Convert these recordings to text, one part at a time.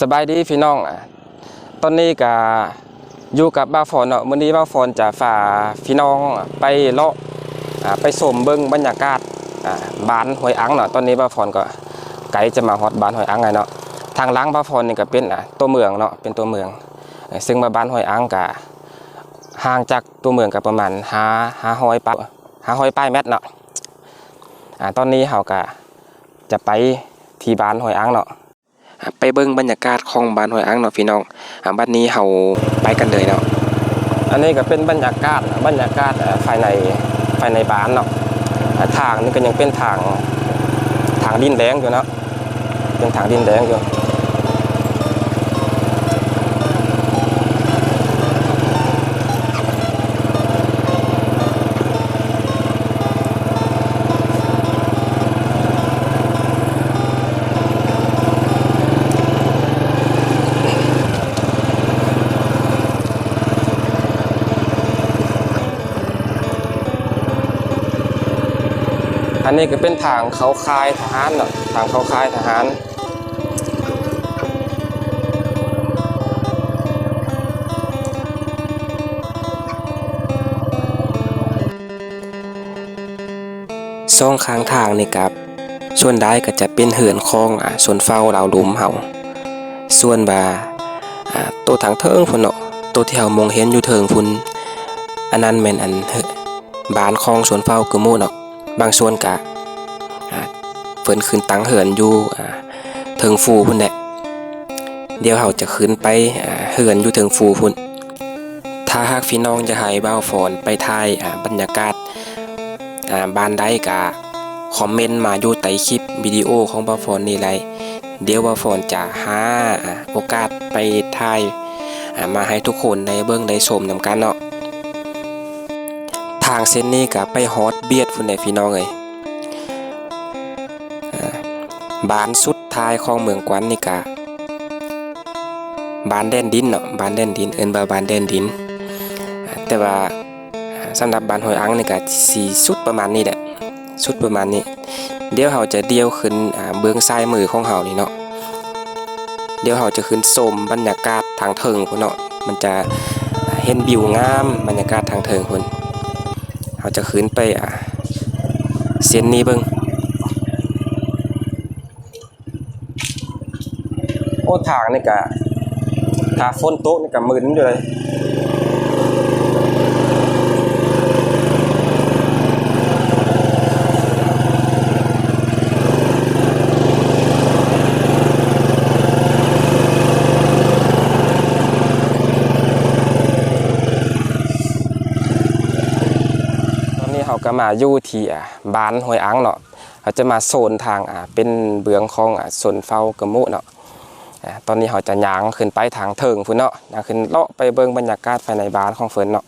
สบายดีพี่น้องอะตอนนี้ก็อยู่กับบ้าฝนเนาะมื้อนี้บ้าฝนจะพาพี่น้องไปเลาะอ่าไปชมเบิ่งบรรยากาศอ่าบ้านห้วยอังเนาะตอนนี้บ้าฝนก็ไกลจะมาฮอดบ้านห้วยอังไงเนาะทางล้างบ้าฝนนี่ก็เป็นอะตัวเมืองเนาะเป็นตัวเมือง ซึ่งมาบ้านห้วยอังก็ห่างจากตัวเมืองก็ประมาณ5 500ปะ500ป้ายเมตรเนาะอ่าตอนนี้เฮาก็จะไปที่บ้านห้วยอังเนาะ ไปเบิ่งบรรยากาศของบ้านห้วยอังเนาะพี่น้องบ้าบัดนี้เฮาไปกันเลยเนาะอันนี้ก็เป็นบรรยากาศบรรยากาศภายในภายในบ้านเนาะทางนี่ก็ยังเป็นทางทางดินแดงอยู่เนาะเป็นทางดินแดงอยู่ อันนี้ก็เป็นทางเขาคายทหารเนาะทางเขาคายทหารซ่องข้างทางนี่ครับส่วนได้ก็จะเป็นเหือนคลองอะส่วนเฝ้าเราลุมเฮาส่วนบาอ่าตัวทางเทิงพุ่นเนาะตัวที่เฮามองเห็นอยู่เทิงพุ่นอันนั้นแม่นอันเฮ้บ้านคลองสวนเฝ้าคือหมู่เนาะ บางส่วนก็อ่าเพิ่นขึ้นตังเหือนอยู่เทิงฟูพุ่นแหละเดี๋ยวเฮาจะขึ้นไปเหือนอยู่เทิงฟูพุ่นถ้าหากพี่น้องจะให้บ่าฝอนไปถ่ายบรรยากาศบ้านใดก็คอมเมนต์มาอยู่ใต้คลิปวิดีโอของบ้าฟอนนี่เลยเดี๋ยวบ้าฟอนจะหาโอกาสไปถ่ายมาให้ทุกคนได้เบิ่งได้ชมนำกันเนาะ ทางเส้นนี้ก็ไปฮอดเบียดพุ่นได้พี่น้องเอ้ยบานสุดท้ายของเมืองกวนนี่ก็บ้านแดนดินเนาะบานแดนดินเอิ้นว่าบานแดนดิน แต่ว่าอ่าสำหรับบานหอยอังนี่ก็สีสุดประมาณนี้แหละสุดประมาณนี้ เดี๋ยวเราจะเดียวขึ้นเบื้องซ้ายมือของเรานี่เนาะเดี๋ยวเราจะขึ้นชมบรรยากาศทางเทิงพุ่นเนาะมันจะเห็นวิวงามบรรยากาศทางเทิงพุ่น เราจะขึ้นไปอะเส้นนี้เบิ้งโอ้ทางนี่กะถ้าฝนตกนี่กะมืนอยู่เลย ตอนนี้เขา ก็มาอยู่ที่อะบ้านห้วยอังเนาะเขาจะมาโซนทางอะเป็นเบืองของอ่วนเฝ้ากระมุเนาะอะตอนนี้เขาจะย่างขึ้นไปทางเทิงพุ่นเนาะย่างขึ้นเลาะไปเบิ่งบรรยากาศภายในบ้านของเฟินเนาะ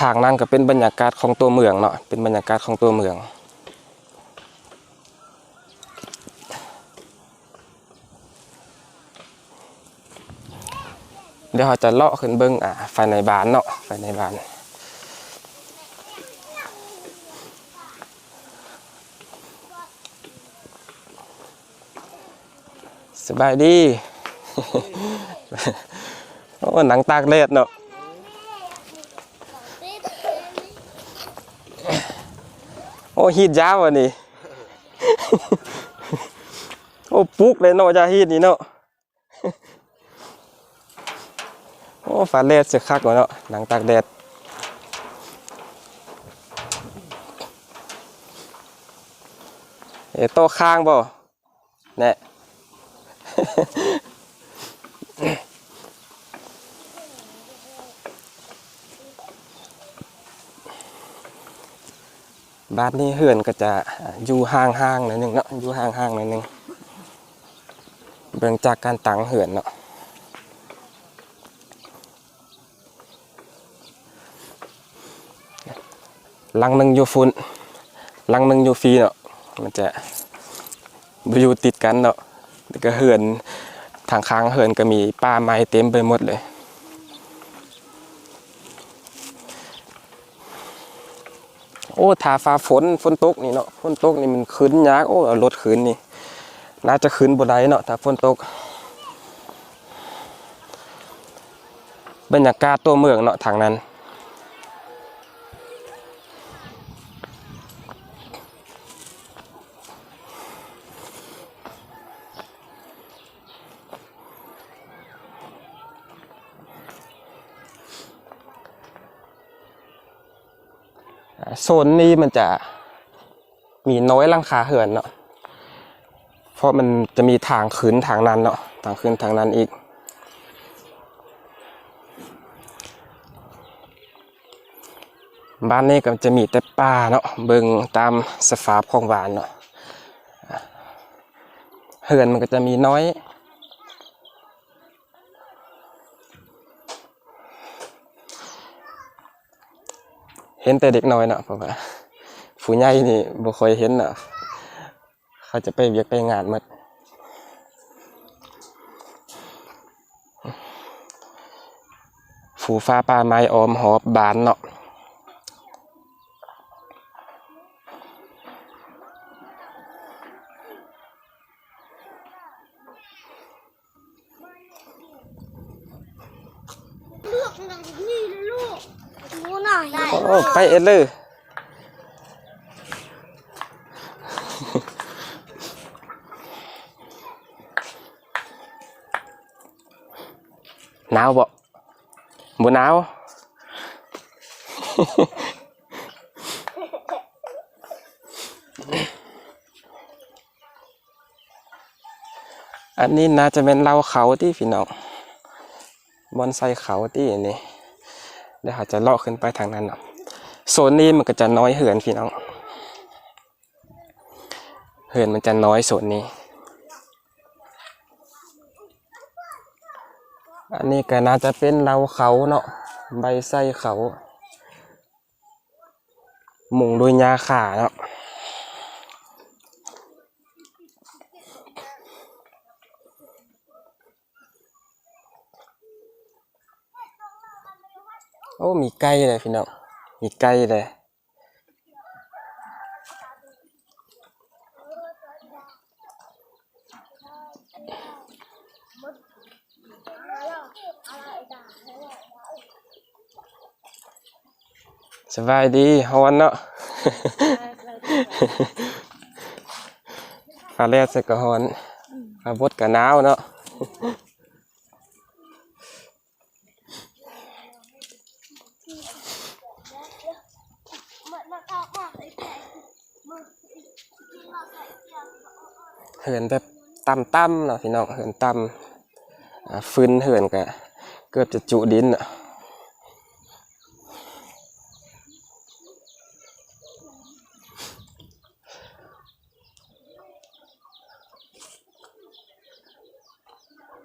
ทางนั้นก็เป็นบรรยากาศของตัวเมืองเนาะเป็นบรรยากาศของตัวเมือง เดี๋ยวเราจะเลาะขึ้นเบิ้งอ่าภายในบ้านเนาะภายในบ้านสบายดีโอ้หนังตากแดดเนาะโอ้ฮีดยาวอะนี่โอ้ปุกเลยเนาะจะฮีดนี่เนาะ โอ้ ฟ้าแดดจะคักว่าเนาะหนังตากแดดเอโตะข้างบ่แน่บ้านนี้เฮือนก็จะอยู่ห่างๆหน่อยนึงเนาะอยู่ห่างๆหน่อยนึงเบิ่งจากการตั้งเฮือนเนาะ ลังหนึ่งอยู่ฟุนลังหนึ่งอยู่ฟีเนาะมันจะอยู่ติดกันเนาะแล้วก็เหือนทางค้างเหือนก็มีป่าไม้เต็มไปหมดเลยโอ้โอ้ทาฟ้าฝนฝนตกนี่เนาะฝนตกนี่มันขึ้นยากโอ้รถขึ้นนี่น่าจะขึ้นบ่ได้เนาะถ้าฝนตก บรรยากาศตัวเมืองเนาะทางนั้น โซนนี้มันจะมีน้อยลังคาเหือนเนาะเพราะมันจะมีทางขึ้นทางนั้นเนาะทางขึ้นทางนั้นอีก บ้านนี้ก็จะมีแต่ป่าเนาะเบิงตามสภาพของบ้านเนาะเหือนมันก็จะมีน้อย เห็นแต่เด็กน้อยเนาะเพราะว่าผู้ใหญ่นี่บ่ค่อยเห็นเนาะเขาจะไปเวียกไปงานหมดฝูฟ้าป่าไม้ออมหอบบานเนาะ เลือกหนังนี่เลยลูกดูหน่อยได้ โอ้ไปเอ็ดเลยหนาวบ่บ่หนาว อันนี้น่าจะเป็นเราเขาที่พี่น้องบอนไซเขาที่นี่ เดี๋ยวเขาจะเลาะขึ้นไปทางนั้นเนาะโซนนี้มันก็จะน้อยเหือนพี่น้อง เหือนมันจะน้อยโซนนี้ อันนี้ก็น่าจะเป็นเราเขาเนาะใบไส้เขา มุงด้วยยาขาเนาะ โอ้มีไก่เลยพี่น้องมีไก่เลยสบายดีฮอนเนาะฟ้าแลดใส่กระฮอนฟ้าบดกะหนาวเนาะ มันมันออกมาใส่แผลมือเราใส่เสื้อ เหินแบบต่ำๆเนาะพี่น้องเหินต่ำฟื้นเหินก็เกือบจะจุดินอะ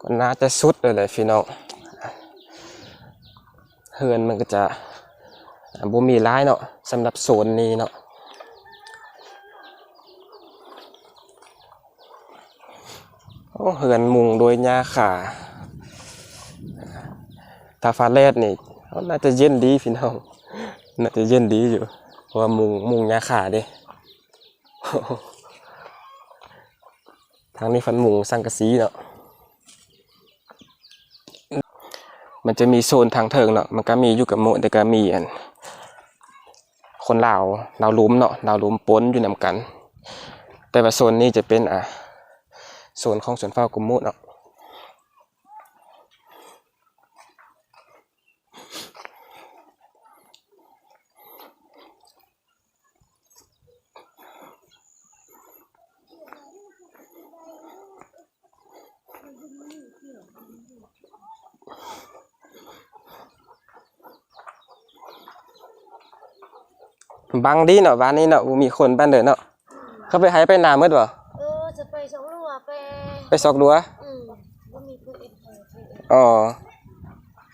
ก็น่าจะสุดเลยแหละพี่น้องเหินมันก็จะบ่มีร้ายเนาะสำหรับโซนนี้เนาะ โอ้ เหือนมุงโดยหญ้าขาถ้าฟ้าแลดนี่น่าจะเย็นดีพี่น้อง น่าจะเย็นดีอยู่ เพราะว่ามุงมุงหญ้าขาเด้ทางนี้ฟันมุงสังกะสีเนาะ มันจะมีโซนทางเทิงเนาะ มันก็มีอยู่กับโมะแต่ก็มีอัน คนลาวลาวลุ้มเนาะลาวลุ้มปนอยู่นำกัน แต่ว่าโซนนี้จะเป็นอะ โซนของสวนฟ้ากุมมุเนาะบางดีเนาะบ้านนี้เนาะมีคนบ้านเดินเนาะเขาไปหายไปนามืดบ่ เออจะไปสองลัว ไปไปซอกดัวอืมก็มีเพื่อนเอ็ดเพื่อนเอ็ดอ๋อไ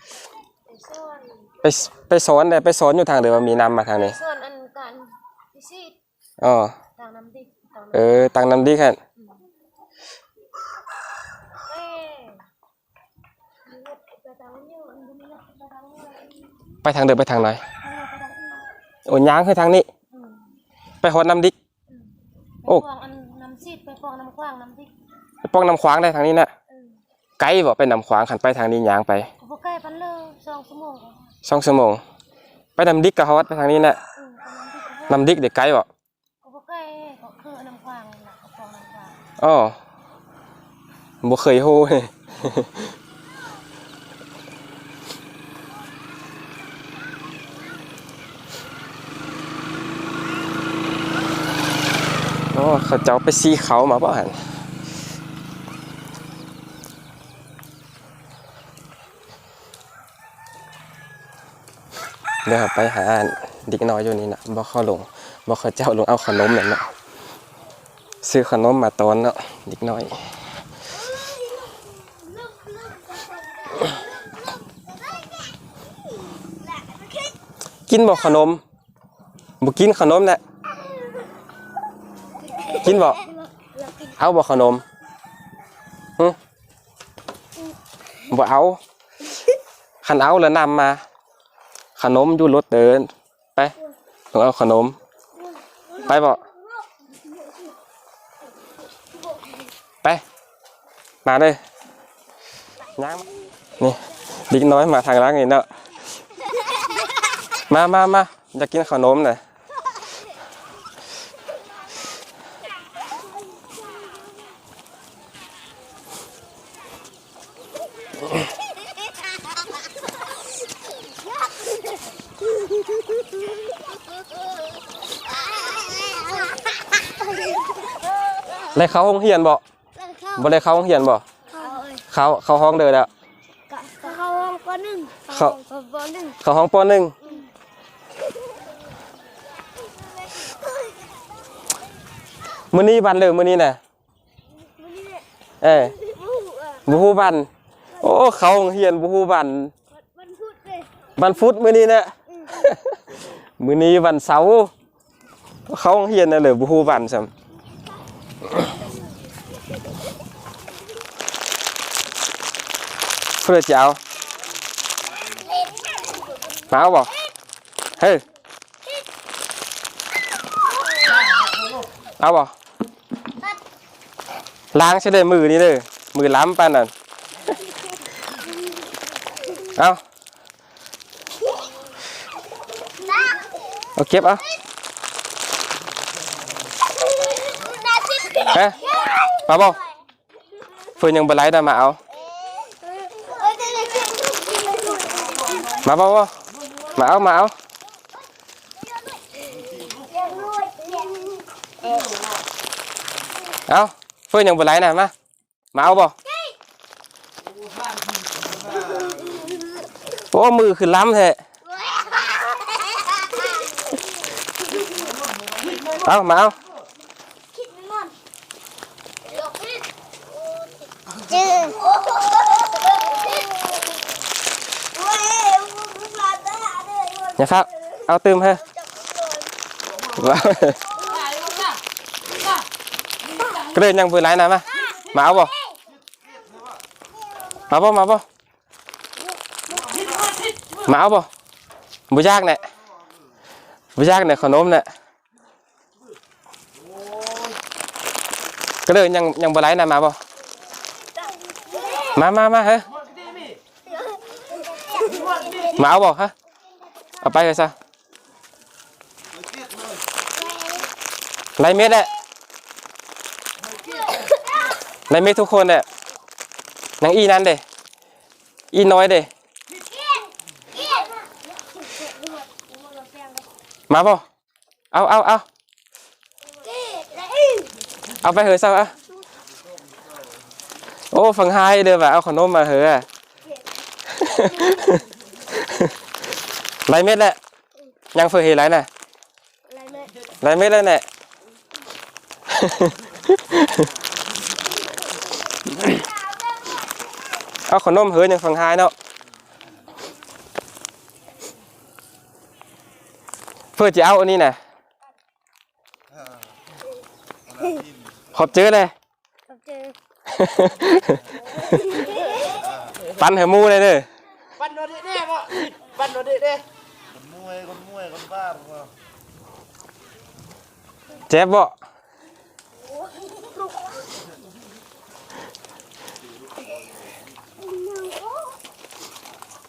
ปซ่อนไปไปสอนได้ไปสอนอยู่ทางเดิมว่ามีนำมาทางนี้ซ่อนอันกันพิซีดอ๋อทางน้ำดิบทางเออตังนำดีแค่เอ้ไปทางนี้อันนี้ไปทางนี้ไปทางเดิมไปทางไหนไปทางนี้โอ้ยางคือทางนี้ อืมไปฮอดน้ำดิกโอ้ไปฟองอันน้ำซีดไปฟองน้ำกว้างน้ำพริกไปป้องน้ำขวางได้ทางนี้น่ะเออไกลบ่ไปน้ำขวางขันไปทางนี้ยางไปก็บ่ใกล้ปันเลยสองชั่วโมงก็สองชั่วโมง ไปน้ำดิกก็ฮอดไปทางนี้น่ะเออไปน้ำพริกก็น้ำดิกเด็กไกลบ่ก็บ่ใกล้ก็คือน้ำกว้างนั่นน่ะก็ฟองน้ำกว้างอ๋อบ่เคยฮู้เลยโอ้เขาเจ้าไปซีเขามาบ่หัน เดี๋ยวไปหาเด็กน้อยอยู่นี่นะบ่เข้าลงบ่เขาเจ้าลงเอาขนมนั่นเนะซื้อขนมมาตอนเนาะเด็กน้อยกินบ่ขนมบ่กินขนมแหละกินบ่เอาบ่ขนมหึบ่เอาคันเอาแล้วนำมา ขนมอยู่รถเดิน ไปต้องเอาขนม ไปบ่ไป มาเลยย่างนี่เดิกน้อยมาทางล้างนี่เนาะมามามาอยากกินขนมหน่อย เลยเข้าห้องเฮียนบ่บ่เลยเข้าห้องเฮียนบ่เขาเอ้ยเข้าเข้าห้องเดินแล้วก็เข้าห้องปหนึ่งเข้า ห้องปหนึ่งเข้าห้องปหนึ่งมื้อนี้วันเลยมื้อนี้น่ะมื้อนี้เนี่ยเอ้ยอู้เออบ่ฮู้บัน โอ้เขาโรงเรียนบ่ฮู้บันวันพุธเลยวันพุธมื้อนี้น่ะมื้อนี้วันเสาร์เขาโรงเรียนน่ะเลยบ่ฮู้บันซ้ำ เพื่อจะเอามาเอาบ่เฮ้ยเอาบ่ล้างใช่เลยมือนี่เด้อมือล้ำปานนั่นเอาเอาเก็บเอา เฮ้ยมาบ่เฟิร์นยังบไลได้มาเอามาบ่บ่มาเอามาเอาเอาเฟิร์นยังบไลนะมามาเอาบ่โอ้มือคือล้ำแท้เอามาเอา จืด อย่าฟักเอาตืมเฮ้ยว้าวก็เลยยังเปิดไลน์นะมามาเอาบ่มาบ่มาบ่มา เอาไลน์นะมาบ่มามามาเฮ้ยมาเอาบ่ฮะเอาไปเลยซะไรเม็ดแหละไรเม็ดทุกคนแหละนางอีนั่นเดอีน้อยเดมาบ่เอาเอาเอาเอาไปเหอะซะอาโอ้ฟังไห้เด้อว่ะเอาขนมมาเหอะ ไรเม็ดแหละยังเฟยเห็นไรน่ะอะไรแม่ไรเม็ดแล้วเนี่ยเอาขนมเฮ้ยยังฟังไห้เนาะเพื่อจะเอาอันนี้น่ะขอบเจอเลยกับเจอปันเหอมูเลยเด้อ Ban nó đi nè mọi Ban nó đi đi ค นมวยคนมวยคนบ้าผมว่าเจ็บบ่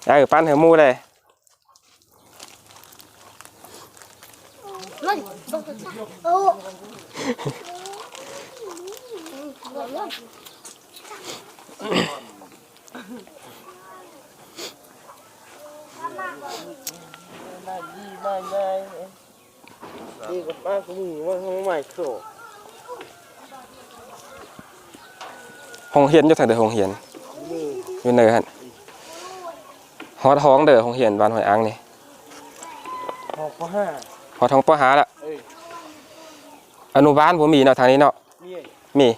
เออปั้นให้หมูเลย มันบังคับโอ้ มาดีมาได้ดีกับป้ากูมึงว่าห้องใหม่โคร ห้องเฮียนอยู่ทางเด้อห้องเฮียนนี่อยู่เนอหั่นฮอดท้องเด้อห้องเฮียนบ้านหอยอังนี่หอกข้อห้าฮอดท้องปหาละเอ้ยอนุบาลบ่มีเนาะทางนี้เนาะนี่มี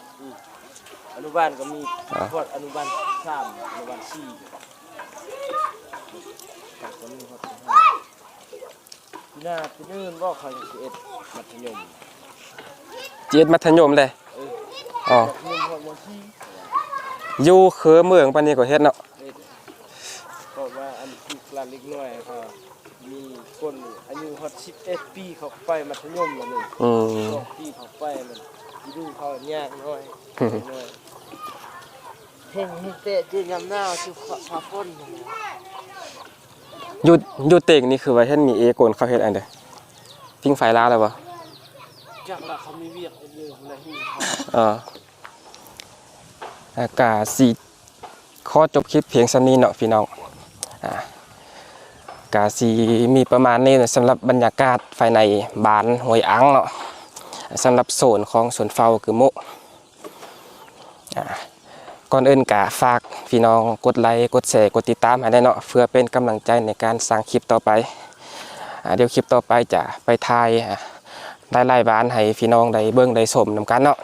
อนุบาลก็มีอ่าพอดอนุบาลสามอนุบาลสี่กับก็มีพอดห้าพี่นาพี่นื่นว่าเขาจะสิเอ็ดมัธยมเจ็ดมัธยมเลยเออ อ๋อมัธยมพอดมที่อยู่เคอเมืองปานนี้ก็เฮ็ดเนาะเอ็ดก็ว่าอันที่กลานเล็กน้อยเขามีคนอายุฮอดสิบเอ็ดปีเขาไปมัธยมแล้วนี่อืมสองปีเขาไปมันดูเขายากน้อยน้อยเห็นเห็นเตะจืดยำหน้าชื่อพาพ่นอยู่อยู่เต็งนี่คือว่าเฮ็ดมีเอโกนเขาเฮ็ดอันเด้อพิงไฟลาวแล้วบ่จากละเขามีเวียกเยอะในที่เขาอ่าอากาสีข้อจบคลิปเพียงสันนี้เนาะพี่น้องอ่ากาสีมีประมาณนี้สำหรับบรรยากาศภายในบ้านหวยอังเนาะสำหรับโซนของสวนเฝ้าคือมุอ่ก่อนอื่นกะฝากพี่น้องกดไลค์กดแชร์กดติดตามให้ได้เนาะเพื่อเป็นกำลังใจในการสร้างคลิปต่อไปอเดี๋ยวคลิปต่อไปจะไปถ่ายอ่าไล่บ้านให้พี่น้องได้เบิ่งได้ชมนำกันเนาะ